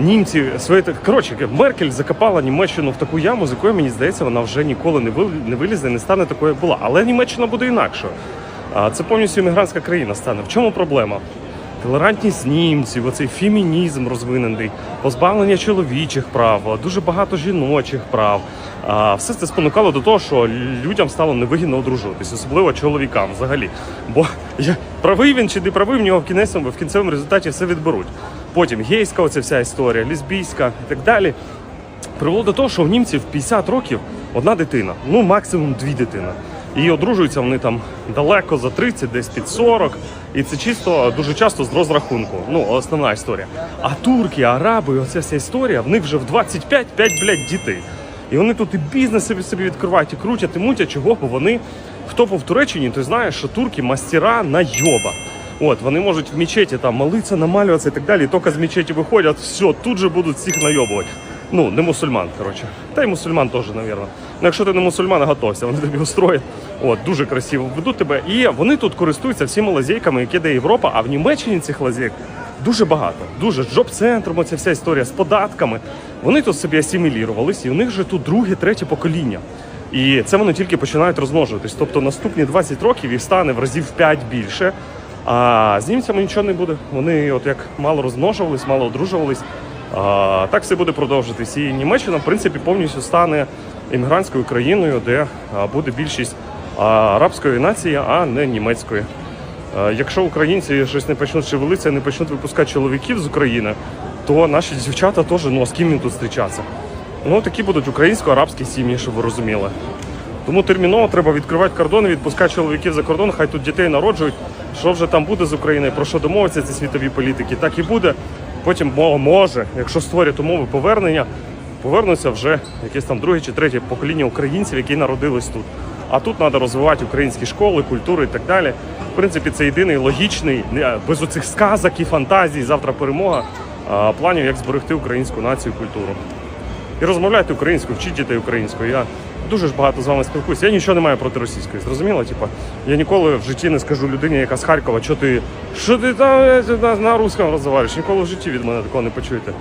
Німці свої коротше, Меркель закопала Німеччину в таку яму, з якої мені здається, вона вже ніколи не не вилізе, не стане такою, як була. Але Німеччина буде інакшою. Це повністю іммігрантська країна стане. В чому проблема? Толерантність німців, оцей фемінізм розвинений, позбавлення чоловічих прав, дуже багато жіночих прав. Все це спонукало до того, що людям стало невигідно одружуватись, особливо чоловікам взагалі. Бо правий він чи не правий, в нього в кінцевому, в кінцевому результаті все відберуть. Потім гейська, оця вся історія, лесбійська і так далі. Привело до того, що в німців 50 років одна дитина, ну максимум дві дитини. І одружуються вони там далеко за 30, десь під 40. І це чисто дуже часто з розрахунку. Ну, основна історія. А турки, араби, оця вся історія, в них вже в 25 5, блядь, дітей. І вони тут і бізнес собі, собі відкривають, і крутять, і мутять, чого, бо вони, хто був в Туреччині, той знає, що турки мастера на йоба. От, вони можуть в мечеті там молитися, намалюватися і так далі. І тільки з мечеті виходять, все, тут же будуть всіх найобувати. Ну, не мусульман, коротше. Та й мусульман теж, напевно. Ну, якщо ти не мусульман, готовся, вони тобі устроять. От, дуже красиво ведуть тебе. І вони тут користуються всіма лазейками, які дає Європа, а в Німеччині цих лазейок дуже багато. Дуже з джоб-центром, оця вся історія з податками. Вони тут собі асимілірувалися, і у них вже тут друге, третє покоління. І це вони тільки починають розмножуватись. Тобто наступні 20 років їх стане в разів в 5 більше. А з німцями нічого не буде. Вони от як мало розмножувались, мало одружувались. А, так все буде продовжитись. І Німеччина, в принципі, повністю стане іммігрантською країною, де буде більшість арабської нації, а не німецької. Якщо українці щось не почнуть шевелитися, не почнуть випускати чоловіків з України, то наші дівчата теж ну а з ким їм тут зустрічатися. Ну такі будуть українсько-арабські сім'ї, щоб ви розуміли. Тому терміново треба відкривати кордони, відпускати чоловіків за кордон, хай тут дітей народжують. Що вже там буде з Україною, про що домовиться ці світові політики, так і буде. Потім може, якщо створять умови повернення, повернуться вже якесь там друге чи третє покоління українців, які народились тут. А тут треба розвивати українські школи, культуру і так далі. В принципі, це єдиний логічний, без оцих сказок і фантазій, завтра перемога, планів, як зберегти українську націю, культуру. І розмовляйте українською, вчіть дітей українською. Я дуже ж багато з вами спілкуюся. Я нічого не маю проти російської. Зрозуміло? Типа, я ніколи в житті не скажу людині, яка з Харкова, що ти, що ти там е, на, на русском розмовляєш. Ніколи в житті від мене такого не почуєте.